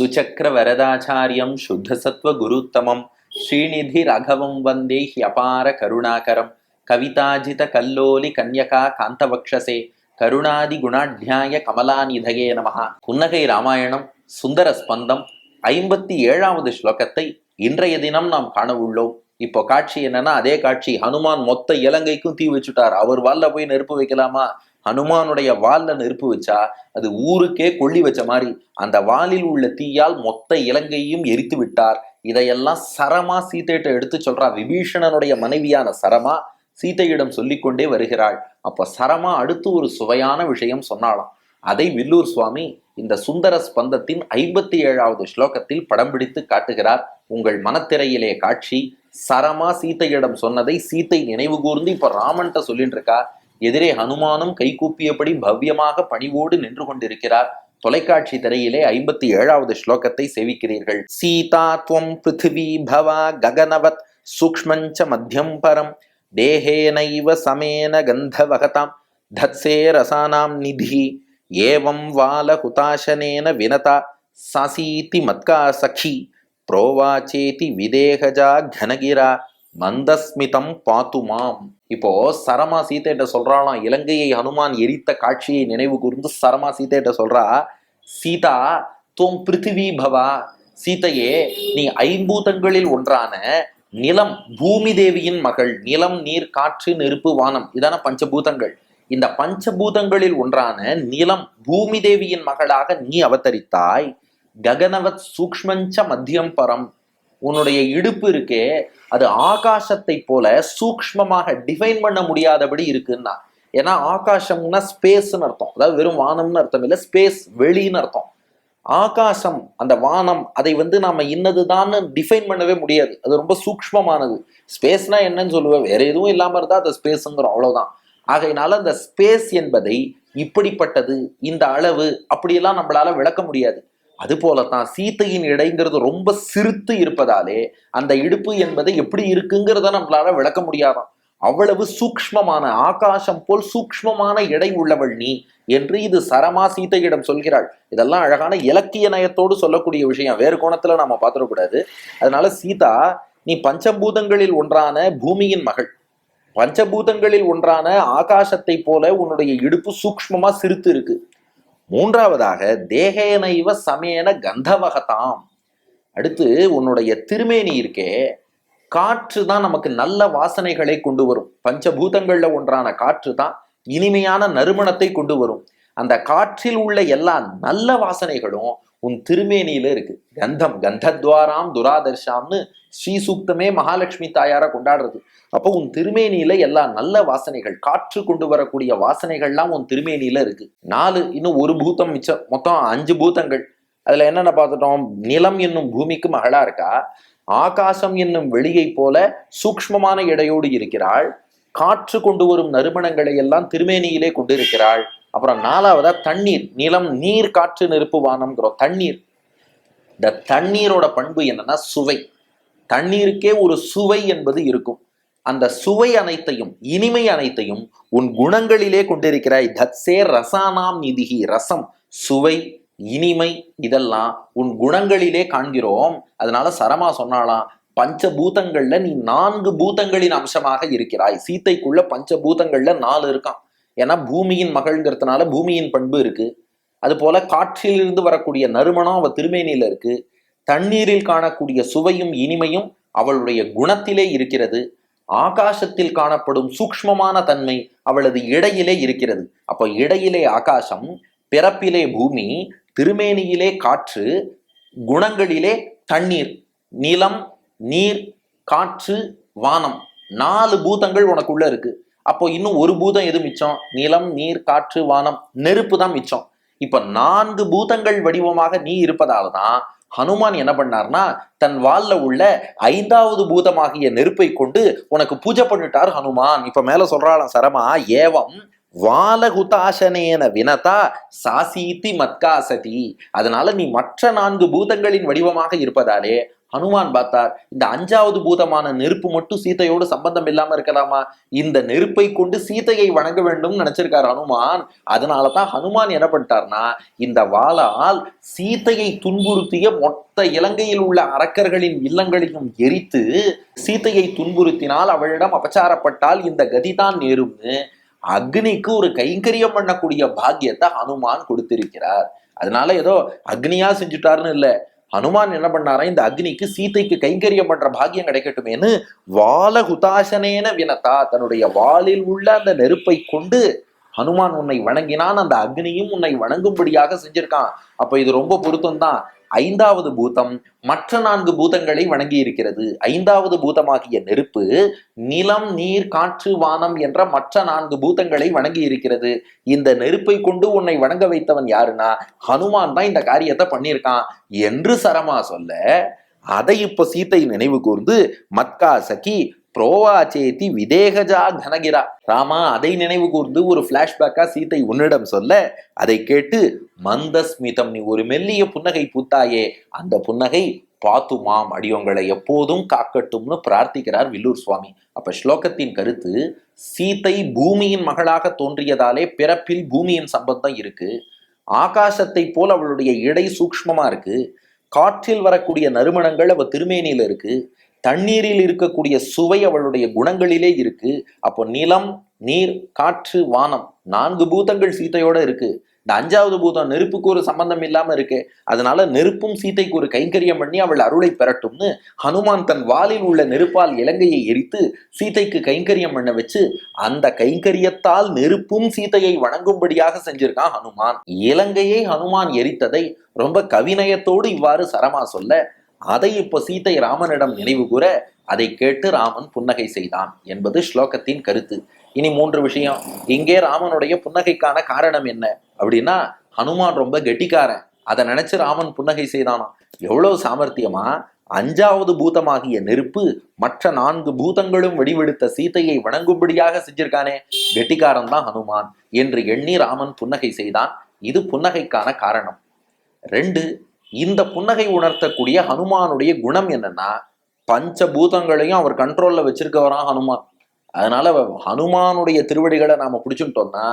சுச்சக்கர வரதாச்சாரியம் சுத்தசத்வ குருத்தமம் ஸ்ரீநிதி ரகவம் வந்தே ஹியபார கருணாகரம் கவிதாஜித கல்லோலி கன்யகா காந்தவக்ஷசே கருணாதி குணாட்யாய கமலாநிதயே நமஹா புன்னகை ராமாயணம் சுந்தர ஸ்பந்தம் ஐம்பத்தி ஏழாவது ஸ்லோகத்தை இன்றைய தினம் நாம் காண உள்ளோம் இப்போ காட்சி என்னன்னா அதே காட்சி ஹனுமான் மொத்த இலங்கைக்கும் தீ வச்சுட்டார் அவர் வால்ல போய் நெருப்பு வைக்கலாமா? ஹனுமானுடைய வால்ல நெருப்பு வச்சா அது ஊருக்கே கொள்ளி வச்ச மாதிரி அந்த வாலில் உள்ள தீயால் மொத்த இலங்கையும் எரித்து விட்டார். இதையெல்லாம் சரமா சீதையிட்ட எடுத்து சொல்றா விபீஷணனுடைய மனைவியான சரமா. சீதையிடம் சொல்லிக்கொண்டே வருகிறாள். அப்ப சரமா அடுத்து ஒரு சுவையான விஷயம் சொன்னாலாம் அதை வில்லூர் சுவாமி இந்த சுந்தர ஸ்பந்தத்தின் ஐம்பத்தி ஏழாவது ஸ்லோகத்தில் படம் பிடித்து காட்டுகிறார். உங்கள் மனத்திரையிலே காட்சி சரமா சீதையிடம் சொன்னதை சீத்தை நினைவு கூர்ந்து இப்ப ராமன்ட்ட சொல்லிட்டு இருக்கா எதிரே ஹனுமானும் கைகூப்பியபடி பவ்யமாக பணிவோடு நின்று கொண்டிருக்கிறார். தொலைக்காட்சி திரையிலே ஐம்பத்தி ஏழாவது ஸ்லோகத்தை சேவிக்கிறீர்கள். சீதா துவம் பிருத்திவி பவா ககனவத் சூக்ஷ்மஞ்ச மத்தியம் பரம். தேகேனைவ சமேன கந்தவகதாம். தத்சே ரசானாம் நிதி. ஏவம் வால ஹுதாசனேன வினதா. சசீதி மத்கா சகி. புரோவாச்சேதி விதேகஜா கனகிரா. மந்தஸ்மிதம் பாத்துமாம் இப்போ சரமா சீதையிட்ட சொல்றாளாம் இலங்கையை ஹனுமான் எரித்த காட்சியை நினைவு கூர்ந்து சரமா சீதைட்ட சொல்றா சீதா தோம் பிருத்திவி பவா சீதையே நீ ஐம்பூதங்களில் ஒன்றான நிலம் பூமி தேவியின் மகள் நிலம் நீர் காற்று நெருப்பு வானம் இதான பஞ்சபூதங்கள். இந்த பஞ்சபூதங்களில் ஒன்றான நிலம் பூமி தேவியின் மகளாக நீ அவதரித்தாய் ககனவத் சூக்ஷ்மஞ்ச மத்தியம் பரம் உன்னுடைய இடுப்பு இருக்கே அது ஆகாசத்தை போல சூக்ஷ்மமாக டிஃபைன் பண்ண முடியாதபடி இருக்குன்னா. ஏன்னா ஆகாசம்னா ஸ்பேஸ்னு அர்த்தம். அதாவது வெறும் வானம்னு அர்த்தம் இல்லை ஸ்பேஸ் வெளின்னு அர்த்தம். ஆகாசம் அந்த வானம் அதை வந்து நாம இன்னதுதான்னு டிஃபைன் பண்ணவே முடியாது. அது ரொம்ப சூக்ஷ்மமானது. ஸ்பேஸ்னா என்னன்னு சொல்லுவேன் வேற எதுவும் இல்லாம இருந்தா அது ஸ்பேஸுங்கிறோம் அவ்வளவுதான். ஆகையினால அந்த ஸ்பேஸ் என்பதை இப்படிப்பட்டது இந்த அளவு அப்படியெல்லாம் நம்மளால விளக்க முடியாது. அது போலத்தான் சீத்தையின் இடைங்கிறது ரொம்ப சிறுத்து இருப்பதாலே அந்த இடுப்பு என்பது எப்படி இருக்குங்கிறத நம்மளால விளக்க முடியாதான். அவ்வளவு சூக்ஷ்மமான ஆகாசம் போல் சூக்ஷ்மமான எடை உள்ளவள் நீ என்று இது சரமா சீதையிடம் சொல்கிறாள். இதெல்லாம் அழகான இலக்கிய நயத்தோடு சொல்லக்கூடிய விஷயம். வேறு கோணத்துல நாம பார்த்துடக்கூடாது. அதனால சீதா நீ பஞ்சபூதங்களில் ஒன்றான பூமியின் மகள். பஞ்சபூதங்களில் ஒன்றான ஆகாசத்தை போல உன்னுடைய இடுப்பு சூக்ஷ்மமா சிறுத்து இருக்கு. மூன்றாவதாக தேகேனைவ சமேன கந்தவகதாம். அடுத்து உன்னுடைய திருமேனி இருக்கே காற்று தான் நமக்கு நல்ல வாசனைகளை கொண்டு வரும். பஞ்சபூதங்கள்ல ஒன்றான காற்று தான் இனிமையான நறுமணத்தை கொண்டு வரும். அந்த காற்றில் உள்ள எல்லா நல்ல வாசனைகளும் உன் திருமேனியில இருக்கு. கந்தம் கந்தத்வாராம் துராதர்ஷாம்னு ஸ்ரீசூக்தமே மகாலட்சுமி தாயார கொண்டாடுறது. அப்போ உன் திருமேனியில எல்லா நல்ல வாசனைகள் காற்று கொண்டு வரக்கூடிய வாசனைகள்லாம் உன் திருமேனியில இருக்கு. நாலு இன்னும் ஒரு பூத்தம் மிச்சம் மொத்தம் அஞ்சு பூத்தங்கள் அதுல என்னென்ன பார்த்துட்டோம்? நிலம் என்னும் பூமிக்கு மகளா இருக்கா? ஆகாசம் என்னும் வெளியை போல சூக்ஷ்மமான இடையோடு இருக்கிறாள். காற்று கொண்டு வரும் நறுமணங்களை எல்லாம் திருமேனியிலே கொண்டு இருக்கிறாள் அப்புறம் நாலாவதா தண்ணீர் நிலம் நீர் காற்று நெருப்பு வானம்ங்கிறோம். தண்ணீர். இந்த தண்ணீரோட பண்பு என்னன்னா சுவை. தண்ணீருக்கே ஒரு சுவை என்பது இருக்கும். அந்த சுவை அனைத்தையும் இனிமை அனைத்தையும் உன் குணங்களிலே கொண்டிருக்கிறாய். தத்சே ரசானாம் நிதிகி ரசம் சுவை இனிமை இதெல்லாம் உன் குணங்களிலே காண்கிறோம். அதனால சரமா சொன்னாலாம் பஞ்சபூதங்கள்ல நீ நான்கு பூதங்களின் அம்சமாக இருக்கிறாய். சீத்தைக்குள்ள பஞ்சபூதங்கள்ல நாலு இருக்கான் ஏன்னா பூமியின் மகள்ங்கிறதுனால பூமியின் பண்பு இருக்கு. அது போல காற்றிலிருந்து வரக்கூடிய நறுமணம் அவள் திருமேனியில இருக்கு. தண்ணீரில் காணக்கூடிய சுவையும் இனிமையும் அவளுடைய குணத்திலே இருக்கிறது. ஆகாசத்தில் காணப்படும் சூக்ஷ்மமான தன்மை அவளது இடையிலே இருக்கிறது. அப்போ இடையிலே ஆகாசம் பிறப்பிலே பூமி திருமேனியிலே காற்று குணங்களிலே தண்ணீர் நிலம் நீர் காற்று வானம். நாலு பூதங்கள் உனக்குள்ள இருக்கு. அப்போ இன்னும் ஒரு பூதம் எது மிச்சம்? நிலம் நீர் காற்று வானம். நெருப்பு தான் மிச்சம். இப்ப நான்கு பூதங்கள் வடிவமாக நீ இருப்பதால தான் ஹனுமான் என்ன பண்ணார்னா தன் வால்ல உள்ள ஐந்தாவது பூதமாகிய நெருப்பை கொண்டு உனக்கு பூஜை பண்ணிட்டார் ஹனுமான். இப்ப மேல சொல்றாளாம் சரமா ஏவம் வாலகுதாசனேன வினதா சாசீதி மத்காசதி. அதனால நீ மற்ற நான்கு பூதங்களின் வடிவமாக இருப்பதாலே ஹனுமான் பார்த்தார் இந்த அஞ்சாவது பூதமான நெருப்பு மட்டும் சீதையோடு சம்பந்தம் இல்லாம இருக்கலாமா? இந்த நெருப்பை கொண்டு சீதையை வணங்க வேண்டும் நினைச்சிருக்காரு ஹனுமான். அதனாலதான் ஹனுமான் என்ன பண்ணிட்டார்னா இந்த வாளால் சீதையை துன்புறுத்திய மொத்த இலங்கையில் உள்ள அரக்கர்களின் இல்லங்களையும் எரித்து சீதையை துன்புறுத்தினால் அவளிடம் அபச்சாரப்பட்டால் இந்த கதிதான் நேரும்னு அக்னிக்கு ஒரு கைங்கரியம் பண்ணக்கூடிய பாக்கியத்தை ஹனுமான் கொடுத்திருக்கிறார். அதனால ஏதோ அக்னியா செஞ்சுட்டாருன்னு இல்லை ஹனுமான் என்ன பண்ணாரா இந்த அக்னிக்கு சீதைக்கு கைங்கரியம் பண்ற பாக்கியம் கிடைக்கட்டுமேன்னு வால ஹுதாசனேன தன்னுடைய வாளில் உள்ள அந்த நெருப்பை கொண்டு ஹனுமான் உன்னை வணங்கினான். அந்த அக்னியும் உன்னை வணங்கும்படியாக செஞ்சிருக்கான். அப்ப இது ரொம்ப பொருத்தம் தான் ஐந்தாவது பூதம் மற்ற நான்கு பூதங்களை வணங்கி இருக்கிறது ஐந்தாவது பூதமாகிய நெருப்பு நிலம் நீர் காற்று வானம் என்ற மற்ற நான்கு பூதங்களை வணங்கி இருக்கிறது இந்த நெருப்பை கொண்டு உன்னை வணங்க வைத்தவன் யாருன்னா? ஹனுமான் தான் இந்த காரியத்தை பண்ணியிருக்கான் என்று சரமா சொல்ல அதை இப்ப சீத்தை நினைவு கூர்ந்து மத்கா சகி புரோவாச்சேதி விதேகஜா கனகிரா ராமா அதை நினைவு கூர்ந்து ஒரு பிளாஷ்பேக்கா சீத்தை உன்னிடம் சொல்ல அதை கேட்டு மந்தஸ்மிதம் நீ ஒரு மெல்லிய புன்னகை பூத்தாயே அந்த புன்னகை பாத்துமாம் அடியோங்களை எப்போதும் காக்கட்டும்னு பிரார்த்திக்கிறார் வில்லூர் சுவாமி. அப்ப ஸ்லோகத்தின் கருத்து சீத்தை பூமியின் மகளாக தோன்றியதாலே பிறப்பில் பூமியின் சம்பந்தம் இருக்கு. ஆகாசத்தை போல் அவளுடைய இடை சூக்மமா இருக்கு. காற்றில் வரக்கூடிய நறுமணங்கள் அவ திருமேனியில இருக்கு. தண்ணீரில் இருக்கக்கூடிய சுவை அவளுடைய குணங்களிலே இருக்கு. அப்போ நிலம் நீர் காற்று வானம் நான்கு பூதங்கள் சீத்தையோட இருக்கு. இந்த அஞ்சாவது பூதம் நெருப்புக்கு ஒரு சம்பந்தம் இல்லாம இருக்கு. அதனால நெருப்பும் சீத்தைக்கு ஒரு கைங்கரியம் பண்ணி அவள் அருளை பெறட்டும்னு ஹனுமான் தன் வாலில் உள்ள நெருப்பால் இலங்கையை எரித்து சீத்தைக்கு கைங்கரியம் பண்ண வச்சு அந்த கைங்கரியத்தால் நெருப்பும் சீதையை வணங்கும்படியாக செஞ்சிருக்கான் ஹனுமான். இலங்கையை ஹனுமான் எரித்ததை ரொம்ப கவிநயத்தோடு இவ்வாறு சரமா சொல்ல அதை இப்போ சீதை ராமனிடம் நினைவு கூற அதை கேட்டு ராமன் புன்னகை செய்தான் என்பது ஸ்லோகத்தின் கருத்து. இனி மூன்று விஷயம். இங்கே ராமனுடைய புன்னகைக்கான காரணம் என்ன? அப்படின்னா ஹனுமான் ரொம்ப கெட்டிக்காரன். அதை நினைச்சு ராமன் புன்னகை செய்தானா? எவ்வளவு சாமர்த்தியமா? அஞ்சாவது பூதமாகிய நெருப்பு மற்ற நான்கு பூதங்களும் வெடிவெடுத்த சீதையை வணங்கும்படியாக செஞ்சிருக்கானே. கெட்டிக்காரன் தான் ஹனுமான் என்று எண்ணி ராமன் புன்னகை செய்தான். இது புன்னகைக்கான காரணம். ரெண்டு இந்த புன்னகை உணர்த்தக்கூடிய ஹனுமானுடைய குணம் என்னன்னா பஞ்சபூதங்களையும் அவர் கண்ட்ரோல்ல வச்சிருக்கவரான் ஹனுமான். அதனால ஹனுமானுடைய திருவடிகளை நாம பிடிச்சுட்டோம்னா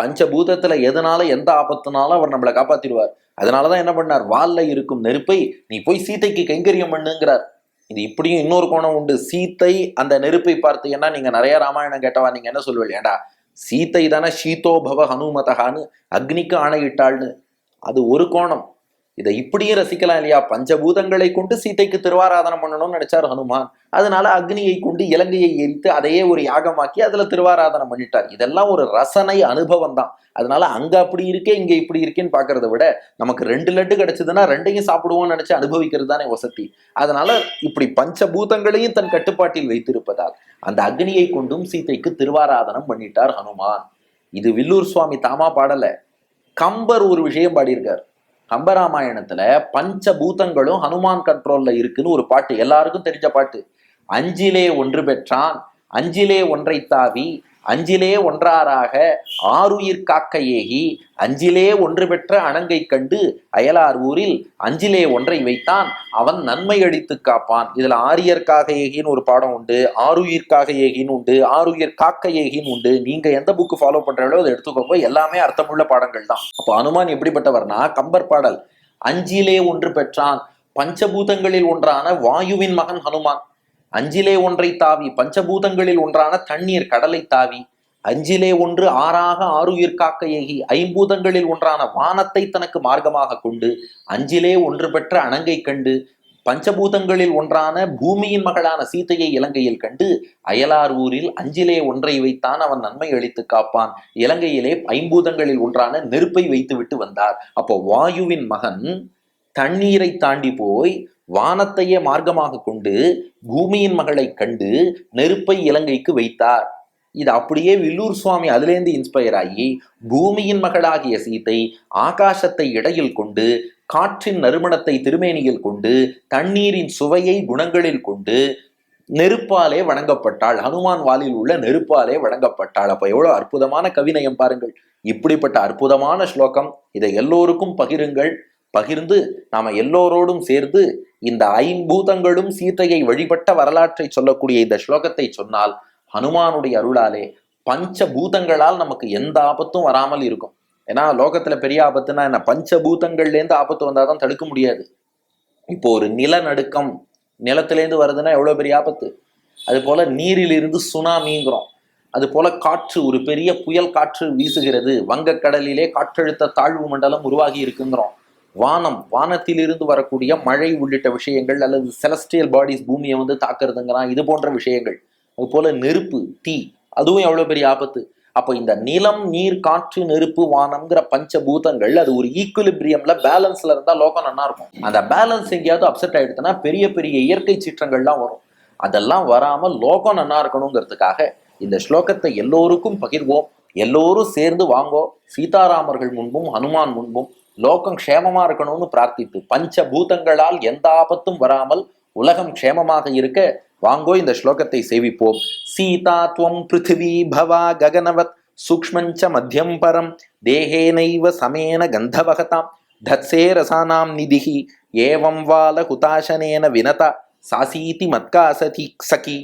பஞ்சபூதத்துல எதனால எந்த ஆபத்துனாலும் அவர் நம்மளை காப்பாத்திடுவார். அதனாலதான் என்ன பண்ணார்? வால்ல இருக்கும் நெருப்பை நீ போய் சீதைக்கு கைங்கரியம் பண்ணுங்கிறார். இது இப்படியும் இன்னொரு கோணம் உண்டு. சீத்தை அந்த நெருப்பை பார்த்தீங்கன்னா நீங்க நிறைய ராமாயணம் கேட்டவா நீங்க என்ன சொல்லுவீங்க? ஏண்டா சீத்தை தானே சீதோபவ ஹனுமதகான்னு அக்னிக்கு ஆணையிட்டாள்னு. அது ஒரு கோணம். இதை இப்படியும் ரசிக்கலாம் இல்லையா? பஞ்சபூதங்களை கொண்டு சீதைக்கு திருவாராதனம் பண்ணணும்னு நினைச்சார் ஹனுமான். அதனால அக்னியை கொண்டு இலங்கையை எரித்து அதையே ஒரு யாகமாக்கி அதுல திருவாராதனம் பண்ணிட்டார். இதெல்லாம் ஒரு ரசனை அனுபவம் தான். அதனால அங்க அப்படி இருக்கே இங்க இப்படி இருக்கேன்னு பாக்குறத விட நமக்கு ரெண்டு லட்டு கிடைச்சதுன்னா ரெண்டையும் சாப்பிடுவோம்னு நினைச்சு அனுபவிக்கிறது தானே வசதி. அதனால இப்படி பஞ்சபூதங்களையும் தன் கட்டுப்பாட்டில் வைத்திருப்பதால் அந்த அக்னியை கொண்டும் சீதைக்கு திருவாராதனம் பண்ணிட்டார் ஹனுமான். இது வில்லூர் சுவாமி தாமா பாடல. கம்பர் ஒரு விஷயம் பாடியிருக்கார். கம்பராமாயணத்துல பஞ்சபூதங்களும் ஹனுமான் கண்ட்ரோல்ல இருக்குன்னு ஒரு பாட்டு. எல்லாருக்கும் தெரிஞ்ச பாட்டு. அஞ்சிலே ஒன்று பெற்றான் அஞ்சிலே ஒன்றை தாவி அஞ்சிலே ஒன்றாராக ஆறுயிர் காக்க ஏகி அஞ்சிலே ஒன்று பெற்ற அணங்கை கண்டு அயலார் ஊரில் அஞ்சிலே ஒன்றை வைத்தான். அவன் நன்மை அடித்து காப்பான். இதுல ஆரியர்காக ஏகின்னு ஒரு பாடம் உண்டு ஆறுயிர்காக ஏகின்னு உண்டு ஆறுயிர் காக்க ஏகின்னு உண்டு. நீங்க எந்த புக்கு ஃபாலோ பண்றீங்களோ அதை எடுத்துக்கோங்க. எல்லாமே அர்த்தமுள்ள பாடங்கள் தான். அப்போ அனுமான் எப்படிப்பட்டவர்னா கம்பர் பாடல் அஞ்சிலே ஒன்று பெற்றான் பஞ்சபூதங்களில் ஒன்றான வாயுவின் மகன் ஹனுமான். அஞ்சிலே ஒன்றை தாவி பஞ்சபூதங்களில் ஒன்றான தண்ணீர் கடலை தாவி அஞ்சிலே ஒன்று ஆறாக ஆறுயிர் காக்க ஏகி ஐம்பூதங்களில் ஒன்றான வானத்தை தனக்கு மார்க்கமாக கொண்டு அஞ்சிலே ஒன்று பெற்ற அணங்கை கண்டு பஞ்சபூதங்களில் ஒன்றான பூமியின் மகளான சீதையை இலங்கையில் கண்டு அயலார் ஊரில் அஞ்சிலே ஒன்றை வைத்தான் அவன் நன்மை அளித்து காப்பான். இலங்கையிலே ஐம்பூதங்களில் ஒன்றான நெருப்பை வைத்துவிட்டு வந்தார். அப்போ வாயுவின் மகன் தண்ணீரை தாண்டி போய் வானத்தையே மார்க்கமாக கொண்டு பூமியின் மகளை கண்டு நெருப்பை இலங்கைக்கு வைத்தார். இது அப்படியே வில்லூர் சுவாமி அதுலேருந்து இன்ஸ்பயர் ஆகி பூமியின் மகளாகிய சீத்தை ஆகாசத்தை இடையில் கொண்டு காற்றின் நறுமணத்தை திருமேனியில் கொண்டு தண்ணீரின் சுவையை குணங்களில் கொண்டு நெருப்பாலே வணங்கப்பட்டாள். ஹனுமான் வாலில் உள்ள நெருப்பாலே வணங்கப்பட்டாள். அப்ப எவ்வளவு அற்புதமான கவிநயம் பாருங்கள். இப்படிப்பட்ட அற்புதமான ஸ்லோகம் இதை எல்லோருக்கும் பகிருங்கள். பகிர்ந்து நாம எல்லோரோடும் சேர்ந்து இந்த ஐம்பூதங்களும் சீதையை வழிபட்ட வரலாற்றை சொல்லக்கூடிய இந்த ஸ்லோகத்தை சொன்னால் ஹனுமானுடைய அருளாலே பஞ்ச பூதங்களால் நமக்கு எந்த ஆபத்தும் வராமல் இருக்கும். ஏன்னா லோகத்துல பெரிய ஆபத்துனா என்ன? பஞ்சபூதங்கள்லேருந்து ஆபத்து வந்தாதான் தடுக்க முடியாது. இப்போ ஒரு நிலநடுக்கம் நிலத்திலேருந்து வருதுன்னா எவ்வளவு பெரிய ஆபத்து? அது போல நீரிலிருந்து சுனாமிங்கிறோம். அது போல காற்று ஒரு பெரிய புயல் காற்று வீசுகிறது. வங்கக்கடலிலே காற்றழுத்த தாழ்வு மண்டலம் உருவாகி இருக்குங்கிறோம். வானம் வானத்திலிருந்து வரக்கூடிய மழை உள்ளிட்ட விஷயங்கள் அல்லது செலஸ்டியல் பாடிஸ் பூமியை வந்து தாக்குறதுங்கிறான். இது போன்ற விஷயங்கள். அது போல நெருப்பு தீ அதுவும் எவ்வளவு பெரிய ஆபத்து? அப்போ இந்த நிலம் நீர் காற்று நெருப்பு வானம்ங்கிற பஞ்சபூதங்கள் அது ஒரு ஈக்குலிபிரியம்ல பேலன்ஸ்ல இருந்தா லோகம் நல்லா இருக்கும். அந்த பேலன்ஸ் எங்கேயாவது அப்செட் ஆயிடுச்சுன்னா பெரிய பெரிய இயற்கை சீற்றங்கள்லாம் வரும். அதெல்லாம் வராமல் லோகம் நல்லா இருக்கணுங்கிறதுக்காக இந்த ஸ்லோகத்தை எல்லோருக்கும் பகிர்வோம். எல்லோரும் சேர்ந்து வாங்கோ. சீதாராமர்கள் முன்பும் ஹனுமான் முன்பும் லோகம் க்ஷேமமா இருக்கணும்னு பிரார்த்தித்து பஞ்ச பூதங்களால் எந்த ஆபத்தும் வராமல் உலகம் க்ஷேமமாக இருக்க வாங்கோ இந்த ஸ்லோகத்தை சேவிப்போம். சீதா துவம் பிருத்திவி பவா ககனவத் சூக்மஞ்ச மத்தியம் பரம் தேகேனைவ சமேன கந்தவகதாம் தத்சே ரசானாம் நிதிஹி ஏவம் வால ஹுதாசனேன வினதா சாசீதி மத்காசதி சகி.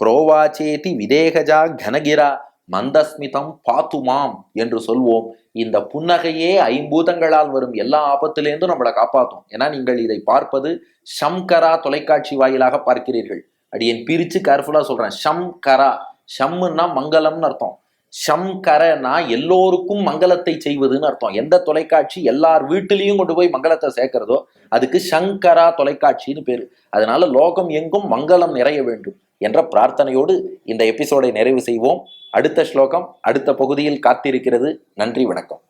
புரோவாச்சேதி விதேகஜா கனகிரா மந்தஸ்மிதம் பாத்துமாம் என்று சொல்வோம். இந்த புன்னகையே ஐம்பூதங்களால் வரும் எல்லா ஆபத்திலேருந்தும் நம்மளை காப்பாற்றும் ஏன்னா நீங்கள் இதை பார்ப்பது ஷம்கரா தொலைக்காட்சி வாயிலாக பார்க்கிறீர்கள். அடியேன் பிரிச்சு கேர்ஃபுல்லா சொல்றேன். ஷம்கரா ஷம்முன்னா மங்களம்னு அர்த்தம். ஷம்கரனா எல்லோருக்கும் மங்களத்தை செய்வதுன்னு அர்த்தம். எந்த தொலைக்காட்சி எல்லார் வீட்டிலையும் கொண்டு போய் மங்களத்தை சேர்க்கிறதோ அதுக்கு ஷங்கரா தொலைக்காட்சின்னு பேரு. அதனால லோகம் எங்கும் மங்களம் நிறைய வேண்டும். என்ற பிரார்த்தனையோடு இந்த எபிசோடை நிறைவு செய்வோம். அடுத்த ஸ்லோகம் அடுத்த பகுதியில் காத்திருக்கிறது. நன்றி வணக்கம்.